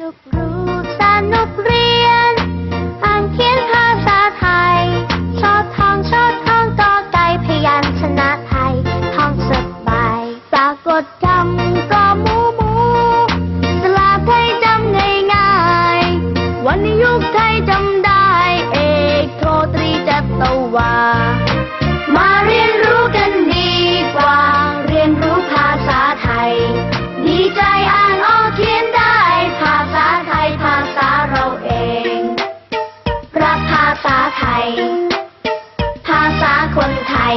นุกรู้สนุกเรียน อ่านเขียนภาษาไทย ชอบท่องชอบท่องกอไก่พยัญชนะไทย ท่องสบายสะกดคำก็หมูหมูสลากไทยจำง่ายง่ายวันยุคไทยจำได้ เอกโทตรีจัตวา คนไทย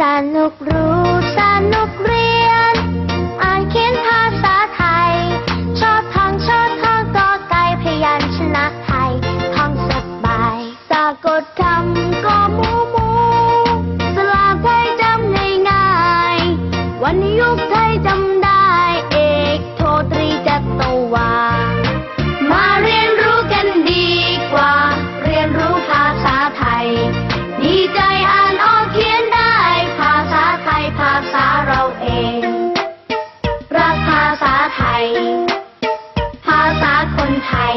สนุกรู้สนุกเรียน อ่านเขียนภาษาไทย ชอบท่องชอบท่องกอไก่พยัญชนะไทยท่องสบายสะกดคำ วันนี้ยุคไทยจำได้เอกโทตรีจัตวา มาเรียนรู้กันดีกว่า เรียนรู้ภาษาไทย ดีใจอ่านออกเขียนได้ ภาษาไทยภาษาเราเอง รักภาษาไทย ภาษาคนไทย